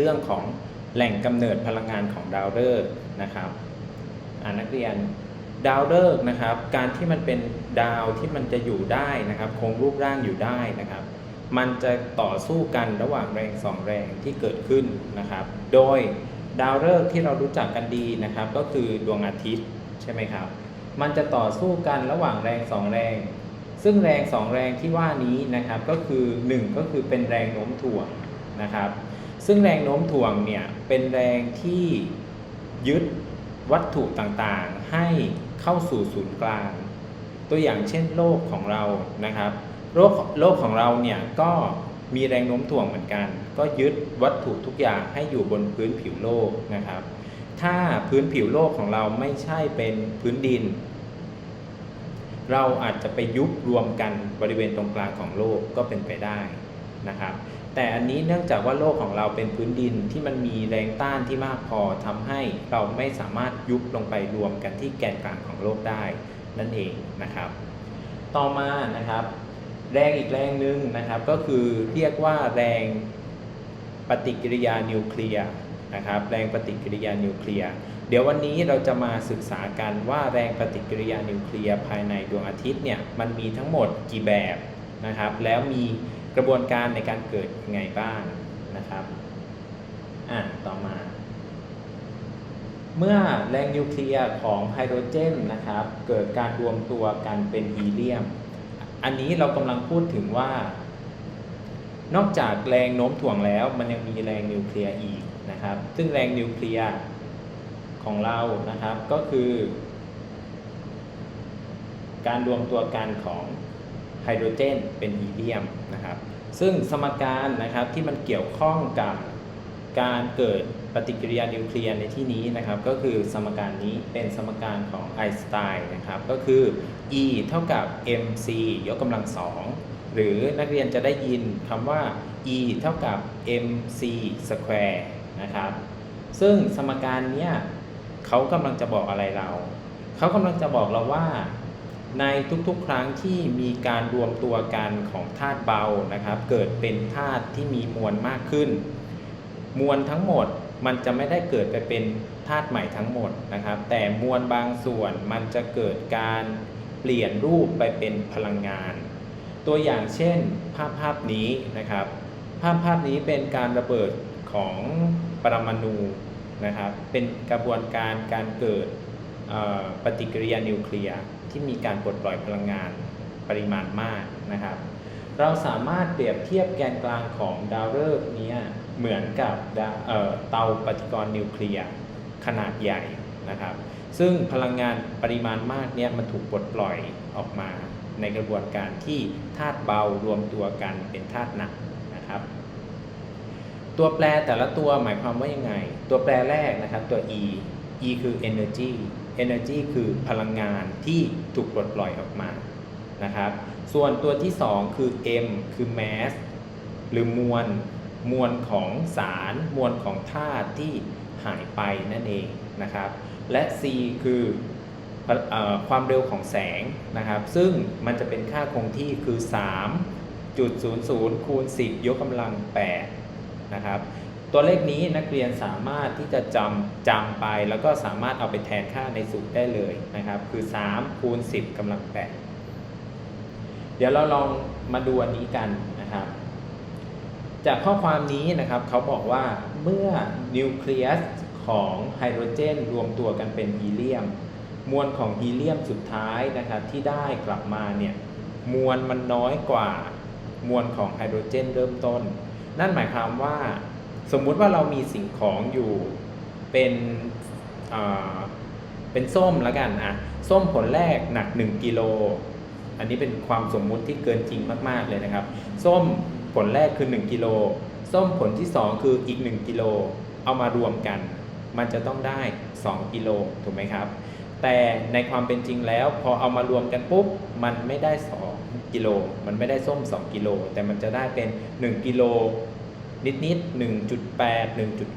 เรื่องของแหล่งกำเนิดพลังงานของดาวฤกษ์นะครับอ่านักเรียนดาวฤกษ์นะครับ การที่มันเป็นดาวที่มันจะอยู่ได้นะครับคงรูปร่างอยู่ได้นะครับ มันจะต่อสู้กันระหว่างแรงสองแรงที่เกิดขึ้นนะครับ โดยดาวฤกษ์ที่เรารู้จักกันดีนะครับ ก็คือดวงอาทิตย์ใช่ไหมครับ มันจะต่อสู้กันระหว่างแรงสองแรง ซึ่งแรงสองแรงที่ว่านี้นะครับก็คือ 1 ก็คือเป็นแรงโน้มถ่วงนะครับ ซึ่งแรงโน้มถ่วงเนี่ยเป็นแรงที่ยึดวัตถุต่างๆ ให้เข้าสู่ศูนย์กลาง ตัวอย่างเช่นโลกของเรานะครับโลกโลกของเราเนี่ยก็มีแรงโน้มถ่วงเหมือนกัน ก็ยึดวัตถุทุกอย่างให้อยู่บนพื้นผิวโลกนะครับ ถ้าพื้นผิวโลกของเราไม่ใช่เป็นพื้นดิน เราอาจจะไปยุบรวมกันบริเวณตรงกลางของโลกก็เป็นไปได้นะครับ แต่อันนี้เนื่องจากว่าโลกของเราเป็นพื้นดินที่มันมีแรงต้านที่มากพอทำให้เราไม่สามารถยุบลงไปรวมกันที่แกนกลางของโลกได้นั่นเองนะครับ ต่อมานะครับ แรงอีกแรงหนึ่งนะครับก็คือเรียกว่าแรงปฏิกิริยานิวเคลียร์นะครับแรงปฏิกิริยานิวเคลียร์เดี๋ยววันนี้เราจะมาศึกษากันว่าแรงปฏิกิริยานิวเคลียร์ภายในดวงอาทิตย์เนี่ยมันมีทั้งหมดกี่แบบนะครับแล้วมี กระบวนการในการเกิดยังไงบ้างนะครับอะต่อมา เมื่อแรงนิวเคลียร์ของไฮโดรเจนนะครับ เกิดการรวมตัวกันเป็นฮีเลียม อันนี้เรากำลังพูดถึงว่า นอกจากแรงโน้มถ่วงแล้วมันยังมีแรงนิวเคลียร์อีกนะครับ ซึ่งแรงนิวเคลียร์ของเรานะครับก็คือ การรวมตัวกันของ ไฮโดรเจนเป็นฮีเลียมนะครับ ซึ่งสมการนะครับที่มันเกี่ยวข้องกับการเกิดปฏิกิริยานิวเคลียร์ในที่นี้นะครับ ก็คือสมการนี้เป็นสมการของไอน์สไตน์นะครับ ก็คือ E เท่ากับ mc ยกกำลังสองหรือนักเรียนจะได้ยินคำว่า E เท่ากับ mc square นะครับ ซึ่งสมการเนี้ยเขากำลังจะบอกอะไรเรา เขากำลังจะบอกเราว่า ในทุกๆ ครั้งที่มีการรวมตัวกันของธาตุเบานะครับ เกิดเป็นธาตุที่มีมวลมากขึ้น มวลทั้งหมดมันจะไม่ได้เกิดไปเป็นธาตุใหม่ทั้งหมดนะครับ แต่มวลบางส่วนมันจะเกิดการเปลี่ยนรูปไปเป็นพลังงาน ตัวอย่างเช่น ภาพภาพนี้นะครับ ภาพภาพนี้เป็นการระเบิดของปรมาณูนะครับ เป็นกระบวนการการเกิดปฏิกิริยานิวเคลียร์ ที่มีการปลดปล่อยพลังงานปริมาณมากนะครับ เราสามารถเปรียบเทียบแกนกลางของดาวฤกษ์นี้เหมือนกับเตาปฏิกรณ์นิวเคลียร์ขนาดใหญ่นะครับ ซึ่งพลังงานปริมาณมากเนี้ยมันถูกปลดปล่อยออกมาในกระบวนการที่ธาตุเบารวมตัวกันเป็นธาตุหนักนะครับ ตัวแปรแต่ละตัวหมายความว่ายังไง ตัวแปรแรกนะครับตัว E E คือ energy energy คือพลังงานที่ถูกปลดปล่อยออกมานะครับ ส่วนตัวที่ 2 คือ M คือ mass หรือมวลมวลของสารมวลของธาตุที่หายไปนั่นเองนะครับ และ C คืออความเร็วของแสงนะครับ ซึ่งมันจะเป็นค่าคงที่คือ 3.00 คูณ 10 ยกกำลัง 8 นะครับ ตัวเลขนี้นักเรียนสามารถที่จะจำจำไป แล้วก็สามารถเอาไปแทนค่าในสูตรได้เลยนะครับ คือ3คูณ10กำลัง8เดี๋ยวเราลองมาดูอันนี้กันนะครับ จากข้อความนี้นะครับเขาบอกว่าเมื่อนิวเคลียสของไฮโดรเจนรวมตัวกันเป็นฮีเลียม มวลของฮีเลียมสุดท้ายนะครับที่ได้กลับมาเนี่ยมวลมันน้อยกว่ามวลของไฮโดรเจนเริ่มต้น นั่นหมายความว่า สมมุติว่าเรามีสิ่งของอยู่เป็นเป็นส้มแล้วกันอะส้มผลแรกหนัก 1กิโลอันนี้เป็นความสมมุติที่เกินจริงมากๆเลยนะครับ ส้มผลแรกคือ 1กิโลส้มผลที่ 2 คืออีก 1กิโลเอามารวมกัน มันจะต้องได้ 2กิโลถูกไหมครับ แต่ในความเป็นจริงแล้วพอเอามารวมกันปุ๊บมันไม่ได้ 2กิโลมันไม่ได้ส้ม 2กิโลแต่มันจะได้เป็น 1กิโล นิดนิด1.8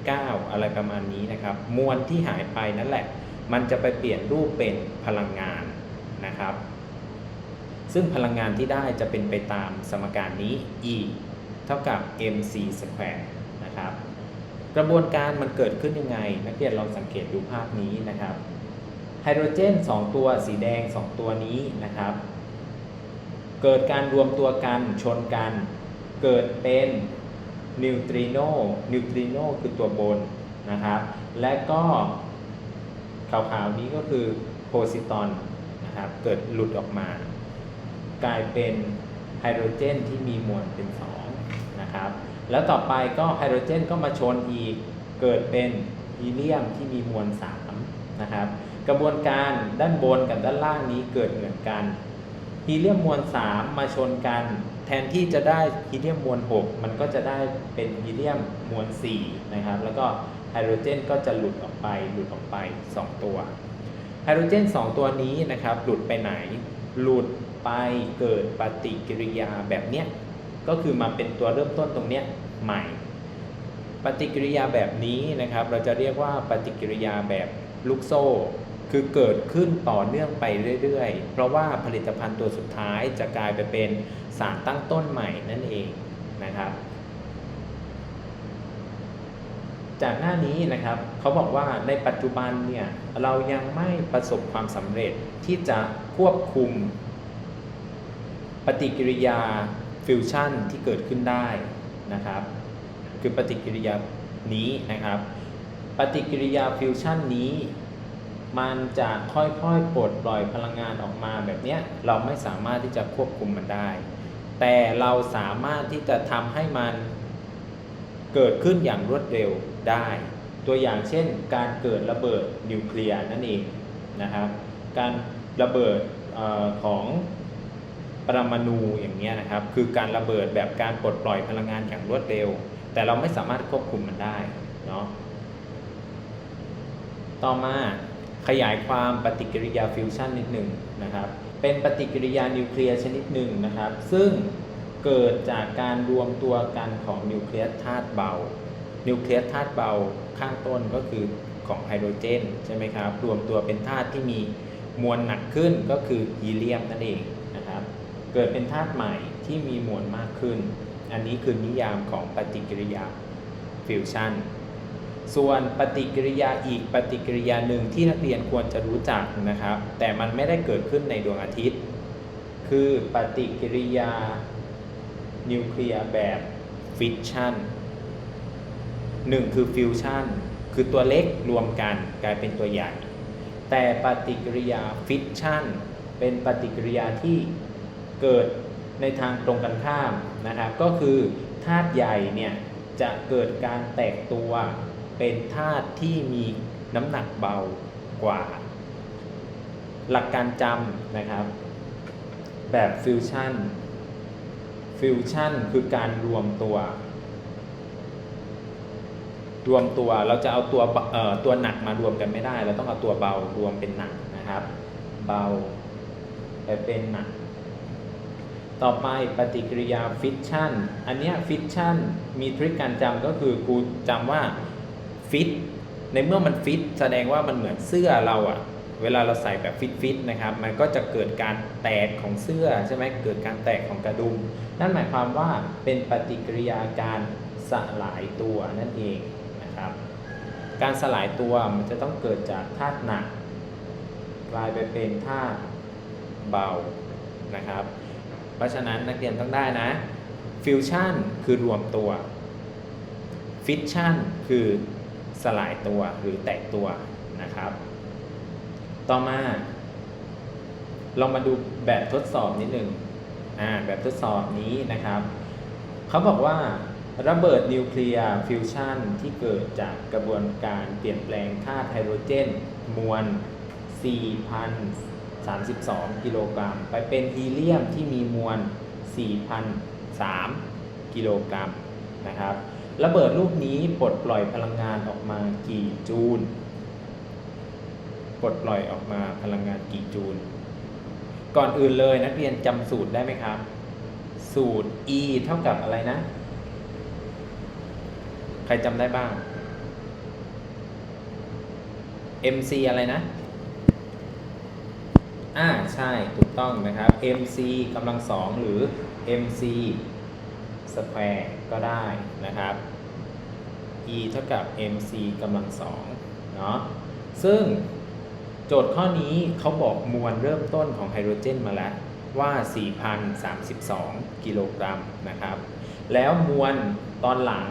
1.9 อะไรประมาณนี้นะครับ มวลที่หายไปนั่นแหละ มันจะไปเปลี่ยนรูปเป็นพลังงานนะครับซึ่งพลังงานที่ได้จะเป็นไปตามสมการนี้ E เท่ากับ mc square นะครับ กระบวนการมันเกิดขึ้นยังไง นักเรียนลองสังเกตดูภาพนี้นะครับ ไฮโดรเจน 2 ตัวสีแดง 2 ตัวนี้นะครับ เกิดการรวมตัวกันชนกัน เกิดเป็น นิวตริโนนิวตริโนคือตัวบนนะครับ และก็ขาวๆนี้ก็คือโพซิตอนนะครับ เกิดหลุดออกมา กลายเป็นไฮโดรเจนที่มีมวลเป็น2นะครับ แล้วต่อไปก็ไฮโดรเจนก็มาชนอีก เกิดเป็นฮีเลียมที่มีมวล3นะครับ กระบวนการด้านบนกับด้านล่างนี้เกิดเหมือนกันฮีเลียมมวล3มาชนกัน นที่จะได้ฮีเลียมมวล 6 มันก็จะได้เป็นฮีเลียมมวล 4 นะครับ แล้วก็ไฮโดรเจนก็จะหลุดออกไปหลุดออกไป 2 ตัวไฮโดรเจน 2 ตัวนี้นะครับหลุดไปไหน หลุดไปเกิดปฏิกิริยาแบบเนี้ยก็คือมาเป็นตัวเริ่มต้นตรงเนี้ยใหม่ ปฏิกิริยาแบบนี้นะครับ เราจะเรียกว่าปฏิกิริยาแบบลูกโซ่ คือเกิดขึ้นต่อเนื่องไปเรื่อยๆ เพราะว่าผลิตภัณฑ์ตัวสุดท้ายจะกลายไปเป็นสารตั้งต้นใหม่นั่นเองนะครับ จากหน้านี้นะครับเขาบอกว่าในปัจจุบันเนี่ยเรายังไม่ประสบความสำเร็จที่จะควบคุม ปฏิกิริยาฟิวชั่นที่เกิดขึ้นได้นะครับ คือปฏิกิริยานี้นะครับ ปฏิกิริยาฟิวชั่นนี้ มันจะค่อยๆปลดปล่อยพลังงานออกมาแบบนี้เราไม่สามารถที่จะควบคุมมันได้ แต่เราสามารถที่จะทำให้มันเกิดขึ้นอย่างรวดเร็วได้ ตัวอย่างเช่น การเกิดระเบิดนิวเคลียร์นั่นเองนะครับ การระเบิดออของปรมาณูอย่างเงี้ยนะครับ คือการระเบิดแบบการปลดปล่อยพลังงานอย่างรวดเร็ว แต่เราไม่สามารถควบคุมมันได้เนาะต่อมา ขยายความปฏิกิริยาฟิวชันนิดหนึ่งนะครับ เป็นปฏิกิริยานิวเคลียร์ชนิดหนึ่งนะครับ ซึ่งเกิดจากการรวมตัวกันของนิวเคลียสธาตุเบา นิวเคลียสธาตุเบาข้างต้นก็คือของไฮโดรเจนใช่ไหมครับ รวมตัวเป็นธาตุที่มีมวลหนักขึ้นก็คือฮีเลียมนั่นเองนะครับ เกิดเป็นธาตุใหม่ที่มีมวลมากขึ้น อันนี้คือนิยามของปฏิกิริยาฟิวชัน ส่วนปฏิกิริยาอีกปฏิกิริยาหนึ่งที่นักเรียนควรจะรู้จักนะครับ แต่มันไม่ได้เกิดขึ้นในดวงอาทิตย์ คือปฏิกิริยานิวเคลียร์แบบฟิชชันหนึ่งคือฟิวชันคือตัวเล็กรวมกันกลายเป็นตัวใหญ่ แต่ปฏิกิริยาฟิชชันเป็นปฏิกิริยาที่เกิดในทางตรงกันข้ามนะครับ ก็คือธาตุใหญ่เนี่ยจะเกิดการแตกตัว เป็นธาตุที่มีน้ำหนักเบากว่า หลักการจำนะครับ แบบฟิวชั่นฟิวชั่นคือการรวมตัว รวมตัวเราจะเอาตัวเอ่อตัวหนักมารวมกันไม่ได้ เราต้องเอาตัวเบารวมเป็นหนักนะครับ เบาไปเป็นหนัก ต่อไปปฏิกิริยาฟิชชั่น อันนี้ฟิชชั่นมีทริคการจำก็คือกูจำว่า ฟิตในเมื่อมันฟิตแสดงว่ามันเหมือนเสื้อเราอะเวลาเราใส่แบบฟิตฟิตนะครับ มันก็จะเกิดการแตกของเสื้อใช่ไหมเกิดการแตกของกระดุม นั่นหมายความว่าเป็นปฏิกิริยาการสลายตัวนั่นเองนะครับ การสลายตัวมันจะต้องเกิดจากธาตุหนักกลายไปเป็นธาตุเบานะครับ เพราะฉะนั้นนักเรียนต้องได้นะฟิวชั่นคือรวมตัวฟิชชั่นคือ สลายตัวหรือแตกตัวนะครับ ต่อมา ลองมาดูแบบทดสอบนิดหนึ่งอ่าแบบทดสอบนี้นะครับ เขาบอกว่าระเบิดนิวเคลียร์ฟิวชันที่เกิดจากกระบวนการเปลี่ยนแปลงธาตุไฮโดรเจน มวล 4,032 กิโลกรัม ไปเป็นฮีเลียมที่มีมวล 4,003 กิโลกรัมนะครับ ระเบิดลูกนี้ปลดปล่อยพลังงานออกมากี่จูลปลดปล่อยออกมาพลังงานกี่จูล ก่อนอื่นเลยนักเรียนจำสูตรได้ไหมครับ สูตร E เท่ากับอะไรนะ ใครจำได้บ้าง MC อะไรนะ อ่า ใช่ ถูกต้องนะครับ MC กำลังสองหรือ MC สแควร์ ก็ได้นะครับ e เท่ากับ mc กำลังสองเนาะซึ่งโจทย์ข้อนี้เขาบอกมวลเริ่มต้นของไฮโดรเจนมาแล้วว่า 4,032 กิโลกรัมนะครับ แล้วมวลตอนหลัง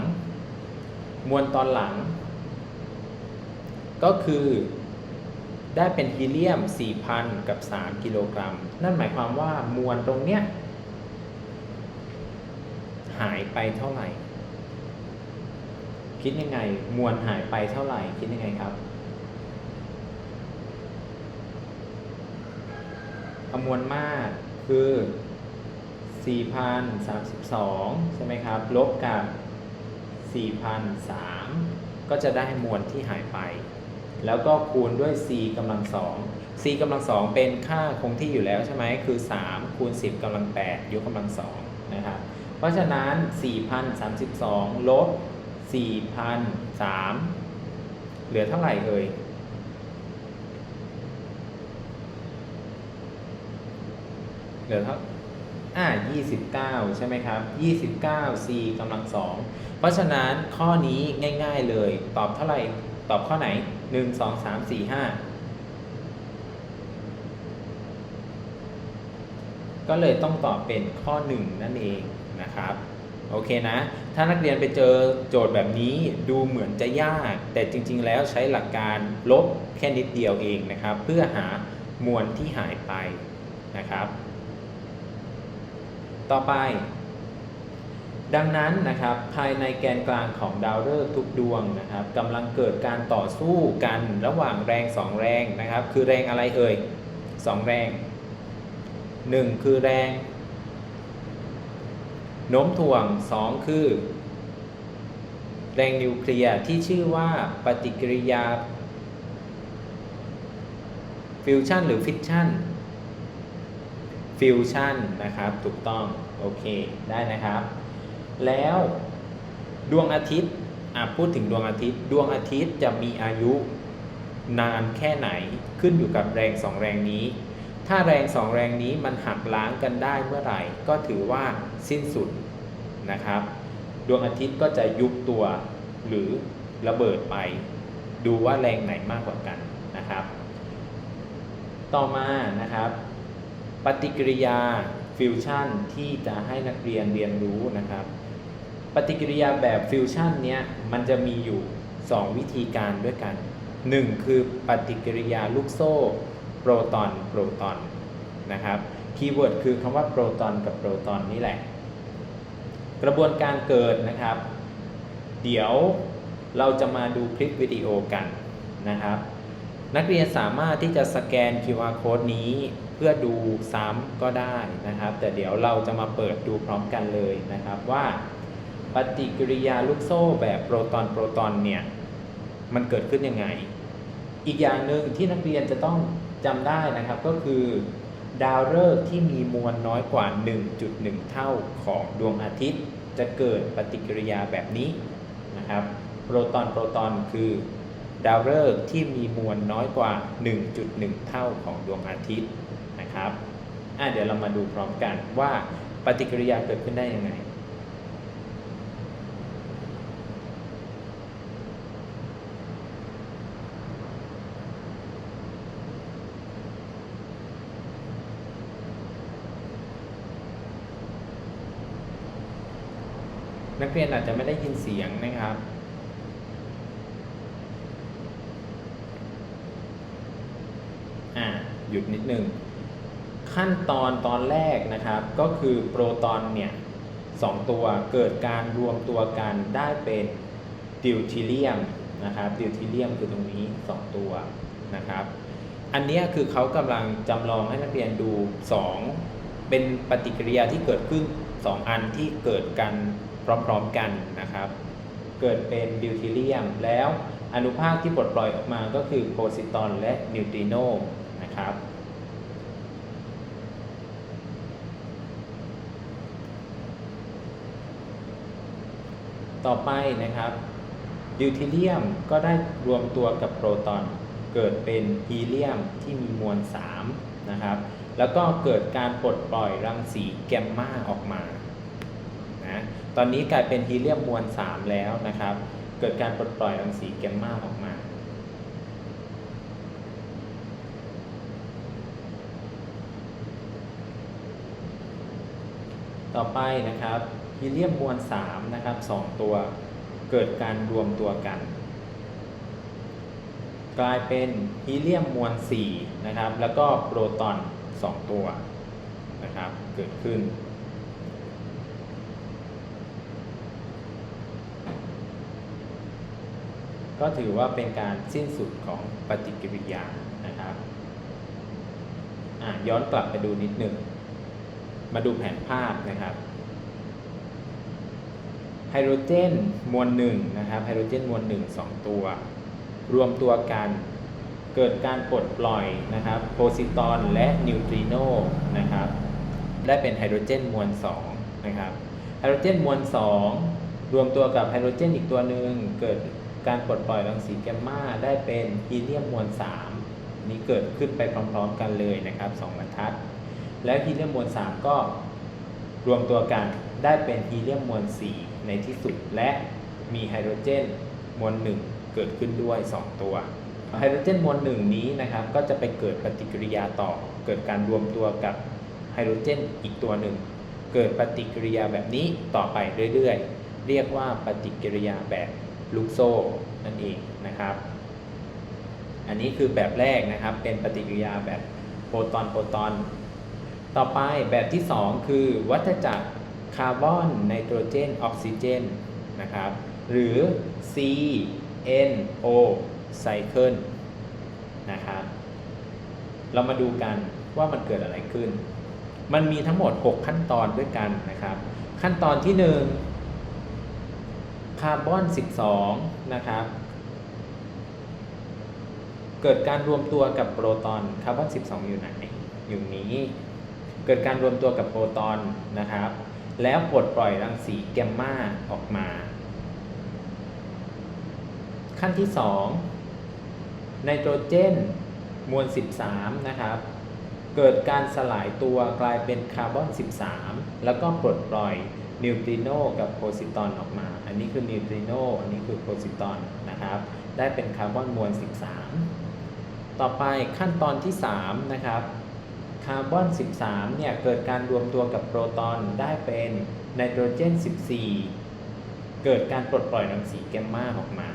มวลตอนหลัง ก็คือได้เป็นฮีเลียม 4,000 กับ 3 กิโลกรัม นั่นหมายความว่ามวลตรงเนี้ย หายไปเท่าไหร่ คิดยังไง มวลหายไปเท่าไหร่ คิดยังไงครับเอามวลมากคือ 4,032 ใช่ไหมครับ ลบกับ 4,003 ก็จะได้มวลที่หายไป แล้วก็คูณด้วย c กำลังสอง c กำลังสองเป็นค่าคงที่อยู่แล้วใช่ไหม คือ 3 คูณ 10กำลัง 8 ยกกำลังสองนะครับ เพราะฉะนั้น 4,032 ลบ 4,003 เหลือเท่าไหร่เอ่ยเหลือเท่าอ่า29 ใช่ไหมครับ 29 c กำลังสองเพราะฉะนั้นข้อนี้ง่าย ๆเลย ตอบเท่าไหร่ ตอบข้อไหน 1 2 3 4 5 ก็เลยต้องตอบเป็นข้อ 1 นั่นเอง นะครับ โอเคนะ ถ้านักเรียนไปเจอโจทย์แบบนี้ดูเหมือนจะยาก แต่จริง ๆ แล้วใช้หลักการลบแค่นิดเดียวเองนะครับ เพื่อหามวลที่หายไปนะครับ ต่อไป ดังนั้นนะครับภายในแกนกลางของดาวฤกษ์ทุกดวงนะครับกำลังเกิดการต่อสู้กันระหว่างแรงสองแรงนะครับ คือแรงอะไรเอ่ยสองแรงหนึ่งคือแรง โน้มถ่วงสองคือ แรงนิวเคลียร์ที่ชื่อว่าปฏิกิริยาฟิวชันหรือฟิชชันฟิวชันนะครับ ถูกต้อง โอเค ได้นะครับ แล้วดวงอาทิตย์พูดถึงดวงอาทิตย์ ดวงอาทิตย์จะมีอายุนานแค่ไหนขึ้นอยู่กับแรงสองแรงนี้ ถ้าแรงสองแรงนี้มันหักล้างกันได้เมื่อไหร่ ก็ถือว่าสิ้นสุดนะครับ ดวงอาทิตย์ก็จะยุบตัวหรือระเบิดไป ดูว่าแรงไหนมากกว่ากันนะครับ ต่อมานะครับ ปฏิกิริยาฟิวชั่นที่จะให้นักเรียนเรียนรู้นะครับ ปฏิกิริยาแบบฟิวชั่นเนี้ยมันจะมีอยู่ 2 วิธีการด้วยกัน 1 คือปฏิกิริยาลูกโซ่ โปรตอนโปรตอนนะครับคีย์เวิร์ดคือคำว่าโปรตอนกับโปรตอนนี่แหละ กระบวนการเกิดนะครับ เดี๋ยวเราจะมาดูคลิปวิดีโอกันนะครับ นักเรียนสามารถที่จะสแกน QR code นี้เพื่อดูซ้ำก็ได้นะครับ แต่เดี๋ยวเราจะมาเปิดดูพร้อมกันเลยนะครับว่าปฏิกิริยาลูกโซ่แบบโปรตอนโปรตอนเนี่ย มันเกิดขึ้นยังไง อีกอย่างหนึ่งที่นักเรียนจะต้อง จำได้นะครับก็คือดาวฤกษ์ที่มีมวลน้อยกว่า 1.1 เท่าของดวงอาทิตย์ จะเกิดปฏิกิริยาแบบนี้นะครับโปรตอนโปรตอนคือ ดาวฤกษ์ที่มีมวลน้อยกว่า 1.1 เท่าของดวงอาทิตย์นะครับอะเดี๋ยวเรามาดูพร้อมกันว่าปฏิกิริยาเกิดขึ้นได้ยังไง นักเรียนอาจจะไม่ได้ยินเสียงนะครับอ่าหยุดนิดนึงขั้นตอนตอนแรกนะครับก็คือโปรตอนเนี่ยสองตัวเกิดการรวมตัวกันได้เป็นดิวทิเลียมนะครับดิวทิเลียมคือตรงนี้ 2 ตัวนะครับ อันนี้คือเขากำลังจำลองให้นักเรียนดู 2 เป็นปฏิกิริยาที่เกิดขึ้น 2 อันที่เกิดกัน พร้อมๆกันนะครับ เกิดเป็นดิวทิเลียม แล้วอนุภาคที่ปลดปล่อยออกมาก็คือโพซิตรอนและนิวตริโนนะครับต่อไปนะครับดิวทิเลียมก็ได้รวมตัวกับโปรตอน เกิดเป็นฮีเลียมที่มีมวล3นะครับ แล้วก็เกิดการปลดปล่อยรังสีแกมมาออกมา ตอนนี้กลายเป็นฮีเลียมมวล 3 แล้วนะครับ เกิดการปลดปล่อยรังสีแกมมาออกมาต่อไปนะครับฮีเลียมมวล3นะครับ2ตัวเกิดการรวมตัวกัน กลายเป็นฮีเลียมมวล4นะครับแล้วก็โปรตอน 2 ตัวนะครับเกิดขึ้น ก็ถือว่าเป็นการสิ้นสุดของปฏิกิริยานะครับย้อนกลับไปดูนิดหนึ่ง มาดูแผนภาพนะครับไฮโดรเจนมวลหนึ่งนะครับไฮโดรเจนมวลหนึ่งสองตัว รวมตัวกันเกิดการปลดปล่อยนะครับโพซิตอนและนิวตริโนนะครับได้เป็นไฮโดรเจนมวลสองนะครับไฮโดรเจนมวลสองรวมตัวกับไฮโดรเจนอีกตัวหนึ่งเกิด การปลดปล่อยรังสีแกมมาได้เป็นฮีเลียมมวลสามนี้เกิดขึ้นไปพร้อมๆกันเลยนะครับสองบรรทัด แล้วฮีเลียมมวล 3 ก็รวมตัวกันได้เป็นฮีเลียมมวล 4 ในที่สุด และมีไฮโดรเจนมวล 1 เกิดขึ้นด้วย 2 ตัวไฮโดรเจนมวล 1 นี้นะครับก็จะไปเกิดปฏิกิริยาต่อ เกิดการรวมตัวกับไฮโดรเจนอีกตัวหนึ่ง เกิดปฏิกิริยาแบบนี้ต่อไปเรื่อยๆ เรียกว่าปฏิกิริยาแบบ ลูกโซ่นั่นเองนะครับ อันนี้คือแบบแรกนะครับเป็นปฏิกิริยาแบบโปรตอนโปรตอน ต่อไปแบบที่ 2 คือวัฏจักรคาร์บอนไนโตรเจนออกซิเจนนะครับ หรือ CNO cycle นะครับเรามาดูกันว่ามันเกิดอะไรขึ้น มันมีทั้งหมด 6 ขั้นตอนด้วยกันนะครับ ขั้นตอนที่ 1 คาร์บอน 12 นะครับ เกิดการรวมตัวกับโปรตอนคาร์บอน 12 อยู่ไหน อยู่นี้ เกิดการรวมตัวกับโปรตอนนะครับ แล้วปลดปล่อยรังสีแกมมาออกมา ขั้นที่ 2 ไนโตรเจนมวล 13 นะครับ เกิดการสลายตัวกลายเป็นคาร์บอน 13 แล้วก็ปลดปล่อยนิวตริโนกับโพซิตอนออกมา อันนี้คือนิวตริโนอันนี้คือโพซิตอนนะครับ ได้เป็นคาร์บอนมวล 13 ต่อไปขั้นตอนที่ 3 นะครับคาร์บอน 13 เนี่ย เกิดการรวมตัวกับโปรตอนได้เป็นไนโตรเจน 14 เกิดการปลดปล่อยรังสีแกมมาออกมา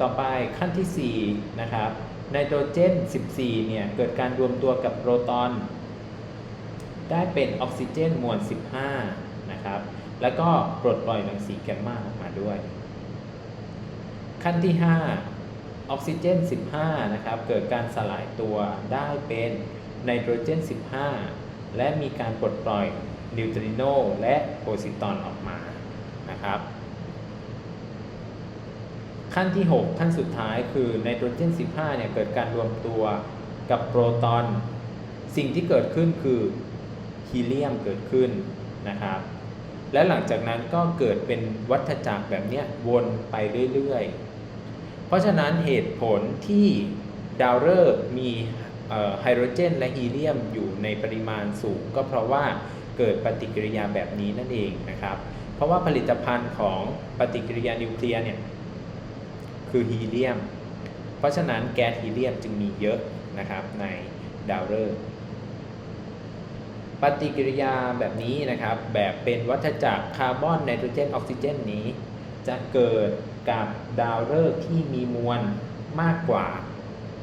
ต่อไปขั้นที่ 4 นะครับไนโตรเจน 14 เนี่ย เกิดการรวมตัวกับโปรตอน ได้เป็นออกซิเจนมวล 15 นะครับ แล้วก็ปลดปล่อยรังสีแกมมาออกมาด้วย ขั้นที่ 5 ออกซิเจน 15 นะครับ เกิดการสลายตัวได้เป็นไนโตรเจน 15 และมีการปลดปล่อยนิวตริโนและโพซิตอนออกมานะครับ ขั้นที่ 6 ขั้นสุดท้ายคือไนโตรเจน 15 เนี่ยเกิดการรวมตัวกับโปรตอน สิ่งที่เกิดขึ้นคือฮีเลียมเกิดขึ้นนะครับ และหลังจากนั้นก็เกิดเป็นวัฏจักรแบบนี้วนไปเรื่อยๆ เพราะฉะนั้นเหตุผลที่ดาวฤกษ์มีไฮโดรเจนและฮีเลียมอยู่ในปริมาณสูง ก็เพราะว่าเกิดปฏิกิริยาแบบนี้นั่นเองนะครับ เพราะว่าผลิตภัณฑ์ของปฏิกิริยานิวเคลียร์เนี่ยคือฮีเลียม เพราะฉะนั้นแก๊สฮีเลียมจึงมีเยอะนะครับในดาวฤกษ์ ปฏิกิริยาแบบนี้นะครับ แบบเป็นวัฏจักรคาร์บอนไนโตรเจนออกซิเจนนี้ จะเกิดกับดาวฤกษ์ที่มีมวลมากกว่า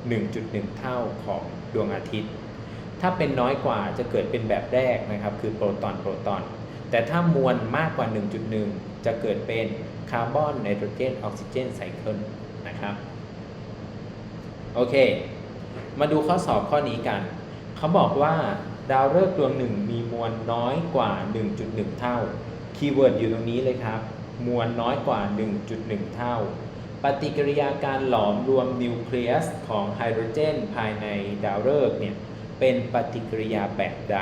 1.1 เท่าของดวงอาทิตย์ ถ้าเป็นน้อยกว่าจะเกิดเป็นแบบแรกนะครับ คือโปรตอนโปรตอน แต่ถ้ามวลมากกว่า 1.1 จะเกิดเป็นคาร์บอนไนโตรเจนออกซิเจนไซเคิลนะครับโอเค มาดูข้อสอบข้อนี้กัน เขาบอกว่า ดาวฤกษ์ดวงหนึ่งมีมวลน้อยกว่า 1.1 เท่า คีย์เวิร์ดอยู่ตรงนี้เลยครับ มวลน้อยกว่า 1.1 เท่า ปฏิกิริยาการหลอมรวมนิวเคลียสของไฮโดรเจน ภายในดาวฤกษ์เนี่ยเป็นปฏิกิริยาแบบใด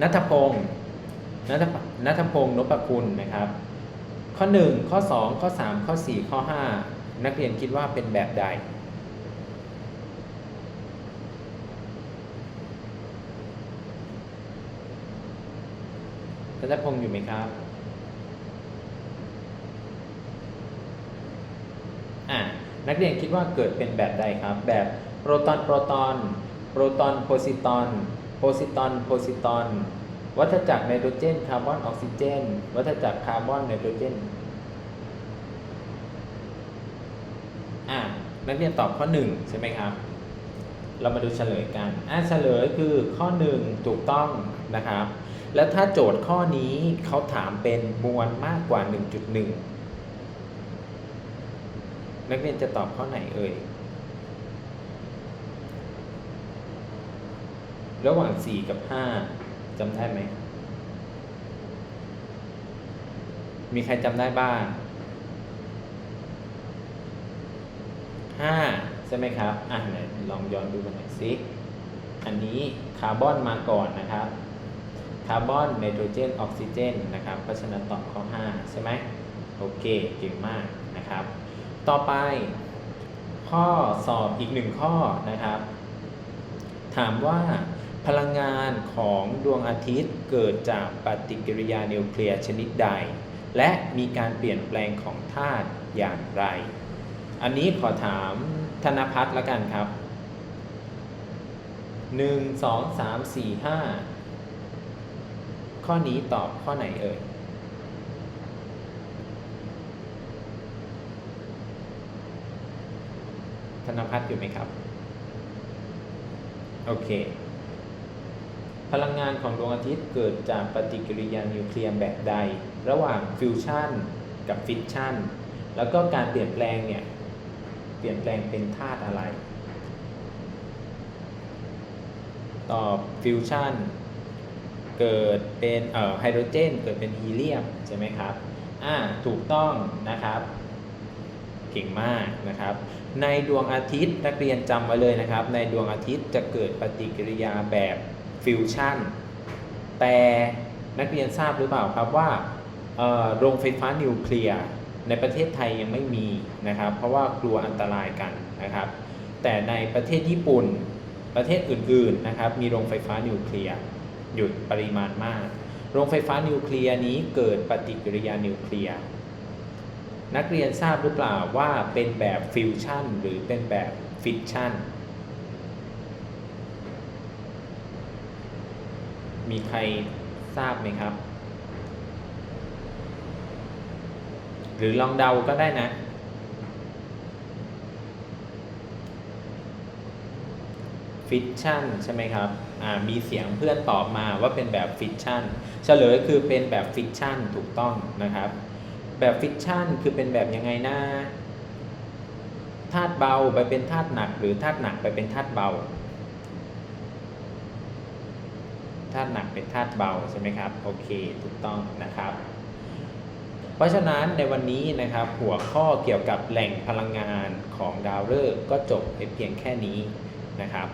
นัทพงศ์นัทพนัทพงศ์นพคุณนะครับ ข้อ 1 ข้อ 2 ข้อ 3 ข้อ 4 ข้อ 5 นักเรียนคิดว่าเป็นแบบใด จะได้พงอยู่ไหมครับ อ่านักเรียนคิดว่าเกิดเป็นแบบใดครับ แบบโปรตอนโปรตอนโปรตอนโพซิตอนโพซิตอนโพซิตอนวัฏจักรไนโตรเจนคาร์บอนออกซิเจน วัฏจักรคาร์บอนไนโตรเจนอ่านักเรียนตอบข้อ 1 ใช่ไหมครับ เรามาดูเฉลยกันอ่าเฉลยคือข้อ 1 ถูกต้องนะครับ แล้วถ้าโจทย์ข้อนี้เขาถามเป็นมวลมากกว่า 1.1 นักเรียนจะตอบข้อไหนเอ่ย ระหว่าง 4 กับ 5จำได้ไหม มีใครจำได้บ้าง 5 ใช่ไหมครับ อะไหนลองย้อนดูกันหน่อยสิ อันนี้คาร์บอนมาก่อนนะครับ คาร์บอนไนโตรเจนออกซิเจนนะครับเพราะฉะนั้นตอบข้อ 5 ใช่ไหมโอเคเก่งมากนะครับ ต่อไป ข้อสอบอีกหนึ่งข้อนะครับ ถามว่าพลังงานของดวงอาทิตย์เกิดจากปฏิกิริยานิวเคลียร์ชนิดใด และมีการเปลี่ยนแปลงของธาตุอย่างไร อันนี้ขอถามธนพัฒน์ละกันครับ 1 2 3 4 5 ข้อนี้ตอบข้อไหนเอ่ยธนพัฒน์อยู่ไหมครับ โอเค พลังงานของดวงอาทิตย์เกิดจากปฏิกิริยานิวเคลียร์แบบใด ระหว่างฟิวชันกับฟิชชันแล้วก็การเปลี่ยนแปลงเนี่ย เปลี่ยนแปลงเป็นธาตุอะไร ตอบฟิวชัน เกิดเป็นเอ่อไฮโดรเจน เกิดเป็นฮีเลียมใช่ไหมครับอ่าถูกต้องนะครับเก่งมากนะครับ ในดวงอาทิตย์นักเรียนจำไว้เลยนะครับ ในดวงอาทิตย์จะเกิดปฏิกิริยาแบบฟิวชั่นแต่นักเรียนทราบหรือเปล่าครับว่าโรงไฟฟ้านิวเคลียร์ในประเทศไทยยังไม่มีนะครับ เพราะว่ากลัวอันตรายกันนะครับ แต่ในประเทศญี่ปุ่นประเทศอื่นๆนะครับ มีโรงไฟฟ้านิวเคลียร์ อยู่ปริมาณมาก โรงไฟฟ้านิวเคลียร์นี้เกิดปฏิกิริยานิวเคลียร์ นักเรียนทราบหรือเปล่าว่าเป็นแบบฟิวชั่นหรือเป็นแบบฟิชชั่น มีใครทราบไหมครับ หรือลองเดาก็ได้นะฟิชชั่นใช่ไหมครับ มีเสียงเพื่อนตอบมาว่าเป็นแบบฟิชชั่นเฉลยคือเป็นแบบฟิชชั่นถูกต้องนะครับ แบบฟิชชั่นคือเป็นแบบยังไงนะธาตุเบาไปเป็นธาตุหนัก หรือธาตุหนักไปเป็นธาตุเบาธาตุหนักเป็นธาตุเบาใช่ไหมครับโอเคถูกต้องนะครับ เพราะฉะนั้นในวันนี้นะครับหัวข้อเกี่ยวกับแหล่งพลังงานของดาวฤกษ์ก็จบไปเพียงแค่นี้นะครับ